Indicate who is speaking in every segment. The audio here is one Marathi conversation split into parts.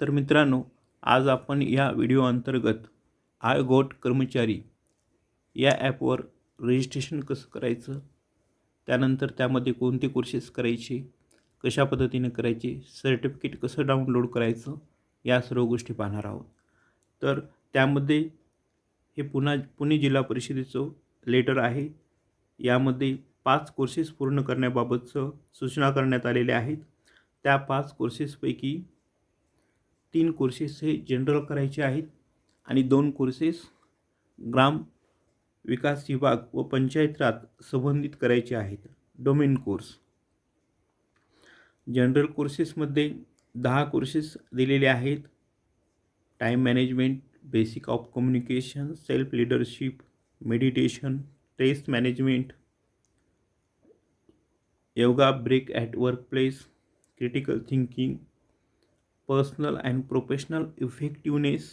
Speaker 1: तर मित्रांनो आज आपण या व्हिडिओ अंतर्गत आय गोट कर्मचारी या ॲपवर रजिस्ट्रेशन कसं करायचं त्यानंतर त्यामध्ये कोणते कोर्सेस करायचे कशा पद्धतीने करायचे सर्टिफिकेट कसं डाउनलोड करायचं या सर्व गोष्टी पाहणार आहोत. तर त्यामध्ये हे पुन्हा पुणे जिल्हा परिषदेचं लेटर आहे. यामध्ये पाच कोर्सेस पूर्ण करण्याबाबतचं सूचना करण्यात आलेल्या आहेत. त्या पाच कोर्सेसपैकी तीन कोर्सेस हे जनरल करायचे आहेत आणि दोन कोर्सेस ग्राम विकास विभाग व पंचायत राज संबंधित करायचे आहेत. डोमेन कोर्स जनरल कोर्सेसमध्ये दहा कोर्सेस दिलेले आहेत. Time management basic of communication self leadership meditation taste management yoga break at work place critical thinking personal and professional effectiveness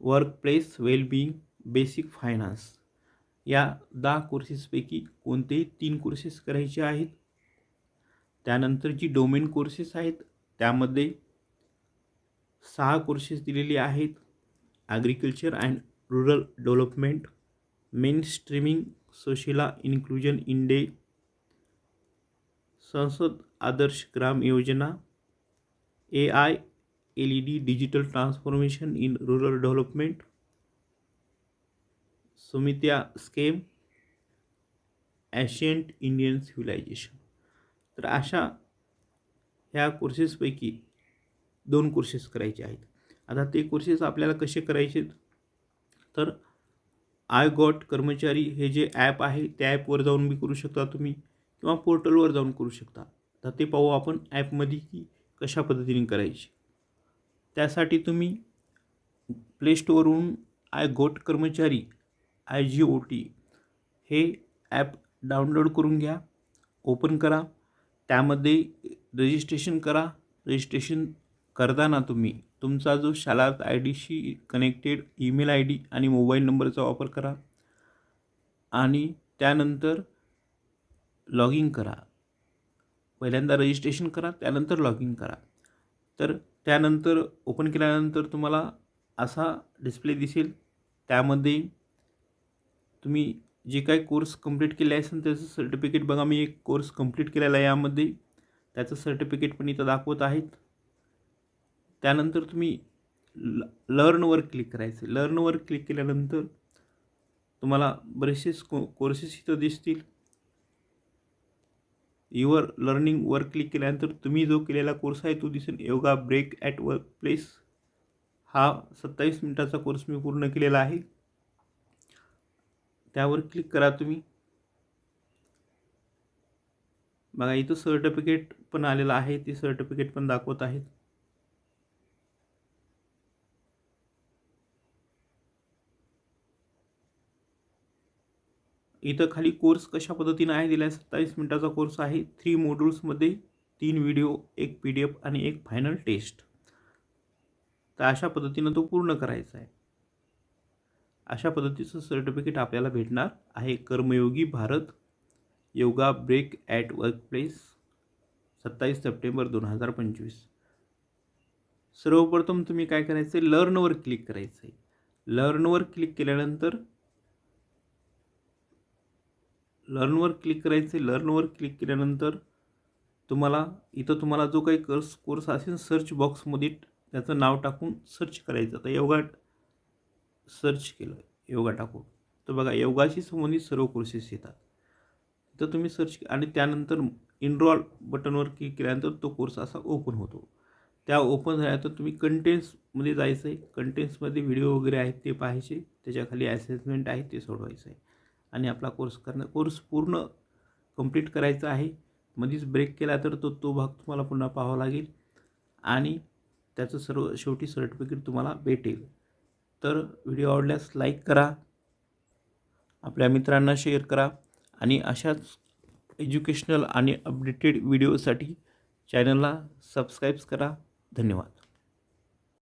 Speaker 1: workplace wellbeing basic finance या दहा कोर्सेसपैकी कोणतेही तीन कोर्सेस करायचे आहेत? त्यानंतर जी डोमेन कोर्सेस आहेत. त्यामध्ये सहा कोर्सेस दिलेले आहेत. Agriculture and rural development mainstreaming social inclusion इंडे Sansad Adarsh Gram Yojana A I L E D digital transformation in rural development सुमित्या scam ancient Indian civilisation तर अशा ह्या कोर्सेसपैकी दोन कोर्सेस करायचे आहेत. आता ते कोर्सेस आपल्याला कसे करायचे? तर आय गॉट कर्मचारी हे जे ॲप आहे त्या ॲपवर जाऊन बी करू शकता तुम्ही किंवा पोर्टलवर जाऊन करू शकता. तर ते पाहू आपण ॲपमध्ये की कशा पद्धतीने करायची? त्यासाठी तुम्ही प्ले स्टोअरवरून आय गोट कर्मचारी आय जी ओ टी हे ॲप डाउनलोड करून घ्या ओपन करा. त्यामध्ये रजिस्ट्रेशन करा. रजिस्ट्रेशन करताना तुम्ही तुमचा जो शालात आय डीशी कनेक्टेड ईमेल आय डी आणि मोबाईल नंबरचा वापर करा. आणि त्यानंतर लॉग इन करा. पहिल्यांदा रजिस्ट्रेशन करा त्यानंतर लॉग इन करा. तर त्यानंतर ओपन केल्यानंतर तुम्हाला असा डिस्प्ले दिसेल. त्यामध्ये तुम्ही जे काही कोर्स कंप्लीट केले असेल त्याचं सर्टिफिकेट बघा. मी एक कोर्स कंप्लीट केलेला आहे यामध्ये. त्याचं सर्टिफिकेट पण इथं दाखवत आहेत. त्यानंतर तुम्ही ल लर्नवर क्लिक करायचं. लर्नवर क्लिक केल्यानंतर तुम्हाला बरेचसे को कोर्सेस इथं दिसतील. युअर लर्निंगवर क्लिक केल्यानंतर तुम्ही जो केलेला कोर्स आहे तो दिसेल. Yoga break at work place हा सत्तावीस मिनटाचा कोर्स मी पूर्ण केलेला आहे. त्यावर क्लिक करा तुम्ही. बघा इथं सर्टिफिकेट पण आलेलं आहे. ते सर्टिफिकेट पण दाखवत आहेत. इथं खाली कोर्स कशा पद्धतीनं आहे? दिला आहे सत्तावीस मिनटाचा कोर्स आहे. थ्री मॉड्यूल्समध्ये तीन व्हिडिओ एक पी डी एफ आणि एक फायनल टेस्ट तर अशा पद्धतीनं तो पूर्ण करायचा आहे. अशा पद्धतीचं सर्टिफिकेट आपल्याला भेटणार आहे. Karmayogi Bharat yoga break at work place सत्तावीस सप्टेंबर दोन हजार पंचवीस. सर्वप्रथम तुम्ही काय करायचं आहे लर्नवर क्लिक करायचं आहे लर्नवर क्लिक केल्यानंतर लर्नवर क्लिक करायचं आहे लर्नवर क्लिक केल्यानंतर तुम्हाला इथं तुम्हाला जो काही कोर्स कोर्स असेल सर्च बॉक्समध्ये त्याचं नाव टाकून सर्च करायचं. आता योगा सर्च केलं योगा टाकून. तर बघा योगाशी संबंधित सर्व कोर्सेस येतात. तर तुम्ही सर्च आणि त्यानंतर इनरॉल बटनवर क्लिक केल्यानंतर तो कोर्स असा ओपन होतो. त्या ओपन झाल्यानंतर तुम्ही कंटेंट्समध्ये जायचं आहे कंटेंट्समध्ये व्हिडिओ वगैरे आहेत ते पाहायचे. त्याच्याखाली ॲसेसमेंट आहे ते सोडवायचं आहे आणि आपला कोर्स करणं कोर्स पूर्ण कंप्लीट करायचा आहे. मध्येच ब्रेक केला तर तो तो भाग तुम्हाला पुन्हा पाहावा लागेल. आणि त्याचं सर्व शेवटी सर्टिफिकेट तुम्हाला भेटेल. तर व्हिडिओ आवडल्यास लाईक करा. आपल्या मित्रांना शेअर करा. आणि अशाच एज्युकेशनल आणि अपडेटेड व्हिडिओसाठी चॅनलला सबस्क्राईब्स करा. धन्यवाद.